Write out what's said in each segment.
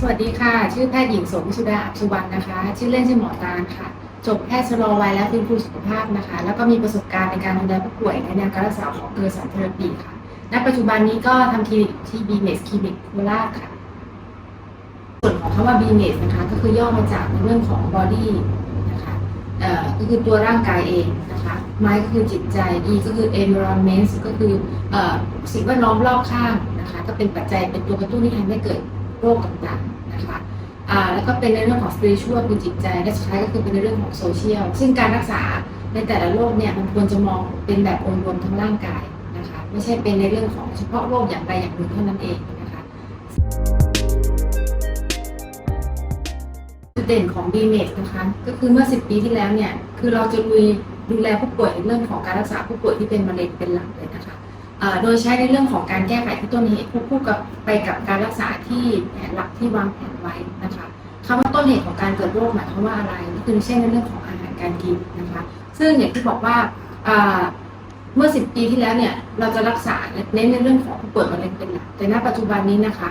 สวัสดีค่ะ ชื่อแพทย์หญิงสมิชุดาอักษุวรรณนะคะ ชื่อเล่นชื่อหมอตาลค่ะ จบแพทย์ชะลอวัยและฟื้นฟูสุขภาพนะคะ แล้วก็มีประสบการณ์ในการดูแลผู้ป่วยในแนวการรักษาของเกอร์สันเทอราปีค่ะ ณ ปัจจุบันนี้ก็ทำคลินิกที่ b m e s คลินิกโคราชค่ะ ส่วนของคำว่า b m e s นะคะ ก็คือย่อมาจากในเรื่องของ body นะคะเอ่อก็คือตัวร่างกายเองนะคะไม้ก็คือจิตใจ e ก็คือ environment ก็คือเอ่อสิ่งแวดล้อมรอบข้างนะคะ ก็เป็นปัจจัยเป็นตัวกระตุ้นที่ทำให้เกิด โรคต่างๆนะคะอ่าแล้วก็เป็นในเรื่องของ spiritual คือจิตใจและสุดท้ายก็คือเป็นในเรื่องของ social ซึ่งการรักษาในแต่ละโรคเนี่ยมันควรจะมองเป็นแบบองค์รวมทั้งร่างกายนะคะไม่ใช่เป็นในเรื่องของเฉพาะโรคอย่างใดอย่างหนึ่งเท่านั้นเองนะคะจุดเด่นของ b m e d นะคะก็คือเมื่อ 10 ปีที่แล้วเนี่ยคือเราจะลุยดูแลผู้ป่วยในเรื่องของการรักษาผู้ป่วยที่เป็นมะเร็งเป็นหลักเลยนะคะ โดยใช้ในเรื่องของการแก้ไขที่ต้นเหตุควบคู่กับไปกับการรักษาที่แผนหลักที่วางแผนไว้นะคะคำว่าต้นเหตุของการเกิดโรคหมายความว่าอะไรก็คือเช่นในเรื่องของอาหารการกินนะคะซึ่งอย่างที่บอกว่าเมื่อ 10 ปีที่แล้วเนี่ยเราจะรักษาเน้นในเรื่องของผู้ป่วยมะเร็งเป็นหลักแต่ณปัจจุบันนี้นะคะ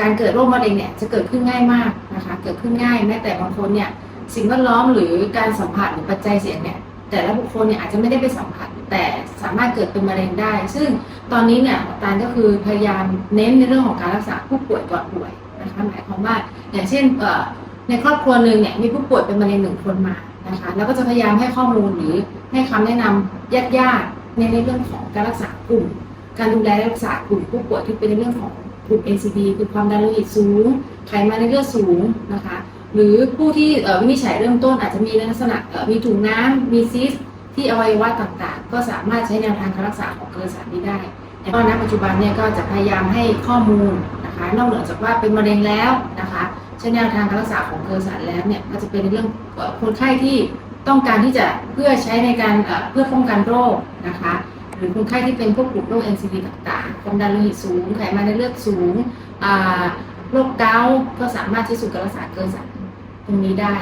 การเกิดโรคมะเร็งเนี่ยจะเกิดขึ้นง่ายมากนะคะเกิดขึ้นง่ายแม้แต่บางคนเนี่ยสิ่งแวดล้อมหรือการสัมผัสหรือปัจจัยเสี่ยงเนี่ย แต่ละบุคคลเนี่ยอาจจะไม่ได้ไปสัมผัส แต่สามารถเกิดเป็นมะเร็งได้ ซึ่งตอนนี้เนี่ยตาลก็คือพยายามเน้นในเรื่องของการรักษาผู้ป่วยก่อนป่วยนะคะหมายความว่าอย่างเช่นเอ่อในครอบครัวหนึ่งเนี่ยมีผู้ป่วยเป็นมะเร็งหนึ่งคนมานะคะแล้วก็จะพยายามให้ข้อมูลหรือให้คำแนะนำญาติๆในในเรื่องของการรักษากลุ่ม การดูแลรักษากลุ่มผู้ป่วยที่เป็นในเรื่องของกลุ่ม NCD คือความดันโลหิตสูง ไขมันในเลือดสูงนะคะ หรือผู้ที่วินิจฉัยเริ่มต้นอาจจะมีลักษณะมีถุงน้ำมีซิสที่อวัยวะต่างๆ ก็สามารถใช้แนวทางการรักษาของเกลือสารนี้ได้แต่ก็ณปัจจุบันเนี่ยก็จะพยายามให้ข้อมูลนะคะนอกเหนือจากว่าเป็นมะเร็งแล้วนะคะใช้แนวทางการรักษาของเกลือสารแล้วเนี่ยก็จะเป็นเรื่องคนไข้ที่ต้องการที่จะเพื่อใช้ในการเพื่อป้องกันโรคนะคะหรือคนไข้ที่เป็นพวกกลุ่มโรค NCD ต่างๆ ความดันโลหิตสูง ไขมันในเลือดสูง โรคเกาต์ก็สามารถที่สุดการรักษาเกลือสาร ตรงนี้ได้